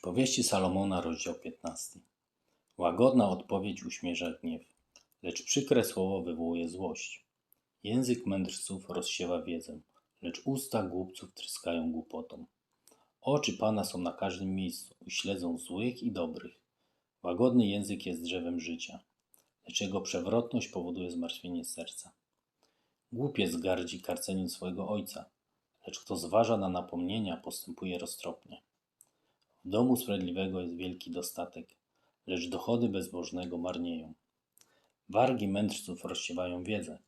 Przypowieści Salomona, rozdział 15. Łagodna odpowiedź uśmierza gniew, lecz przykre słowo wywołuje złość. Język mędrców rozsiewa wiedzę, lecz usta głupców tryskają głupotą. Oczy Pana są na każdym miejscu, uśledzą złych i dobrych. Łagodny język jest drzewem życia, lecz jego przewrotność powoduje zmartwienie serca. Głupiec gardzi karceniem swojego ojca, lecz kto zważa na napomnienia, postępuje roztropnie. W domu sprawiedliwego jest wielki dostatek, lecz dochody bezbożnego marnieją. Wargi mędrców rozsiewają wiedzę,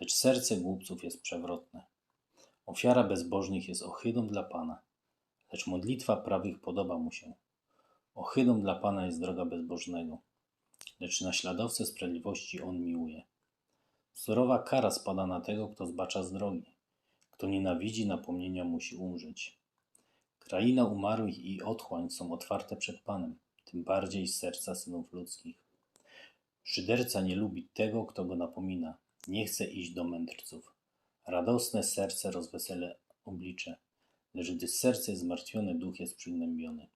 lecz serce głupców jest przewrotne. Ofiara bezbożnych jest ohydą dla Pana, lecz modlitwa prawych podoba mu się. Ohydą dla Pana jest droga bezbożnego, lecz naśladowcę sprawiedliwości on miłuje. Surowa kara spada na tego, kto zbacza z drogi. Kto nienawidzi napomnienia, musi umrzeć. Kraina umarłych i otchłań są otwarte przed Panem, tym bardziej serca synów ludzkich. Szyderca nie lubi tego, kto go napomina, nie chce iść do mędrców. Radosne serce rozwesele oblicze, lecz gdy serce jest zmartwione, duch jest przygnębiony.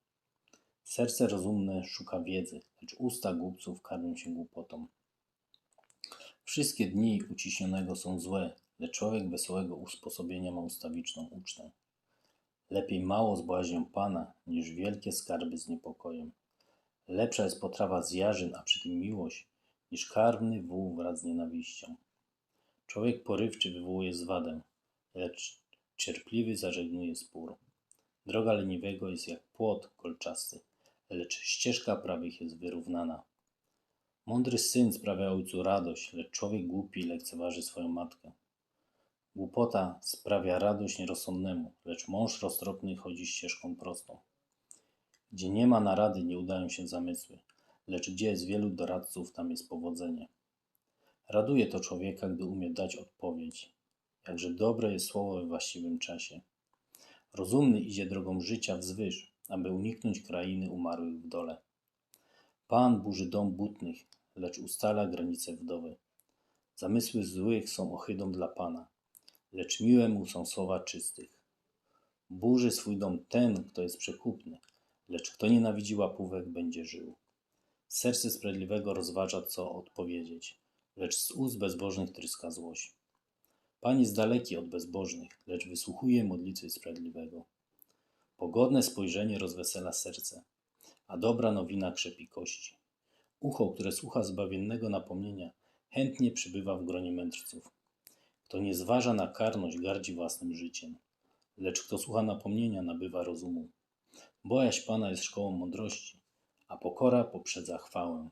Serce rozumne szuka wiedzy, lecz usta głupców karmią się głupotą. Wszystkie dni uciśnionego są złe, lecz człowiek wesołego usposobienia ma ustawiczną ucztę. Lepiej mało z bojaźnią Pana, niż wielkie skarby z niepokojem. Lepsza jest potrawa z jarzyn, a przy tym miłość, niż karmny wół wraz z nienawiścią. Człowiek porywczy wywołuje zwadę, lecz cierpliwy zażegnuje spór. Droga leniwego jest jak płot kolczasty, lecz ścieżka prawych jest wyrównana. Mądry syn sprawia ojcu radość, lecz człowiek głupi lekceważy swoją matkę. Głupota sprawia radość nierozsądnemu, lecz mąż roztropny chodzi ścieżką prostą. Gdzie nie ma narady, nie udają się zamysły, lecz gdzie jest wielu doradców, tam jest powodzenie. Raduje to człowieka, gdy umie dać odpowiedź. Jakże dobre jest słowo we właściwym czasie. Rozumny idzie drogą życia wzwyż, aby uniknąć krainy umarłych w dole. Pan burzy dom butnych, lecz ustala granice wdowy. Zamysły złych są ohydą dla Pana, lecz miłe mu są słowa czystych. Burzy swój dom ten, kto jest przekupny, lecz kto nienawidzi łapówek, będzie żył. Serce sprawiedliwego rozważa, co odpowiedzieć, lecz z ust bezbożnych tryska złość. Pan jest daleki od bezbożnych, lecz wysłuchuje modlitwy sprawiedliwego. Pogodne spojrzenie rozwesela serce, a dobra nowina krzepi kości. Ucho, które słucha zbawiennego napomnienia, chętnie przybywa w gronie mędrców. Kto nie zważa na karność, gardzi własnym życiem, lecz kto słucha napomnienia, nabywa rozumu. Bojaźń Pana jest szkołą mądrości, a pokora poprzedza chwałę.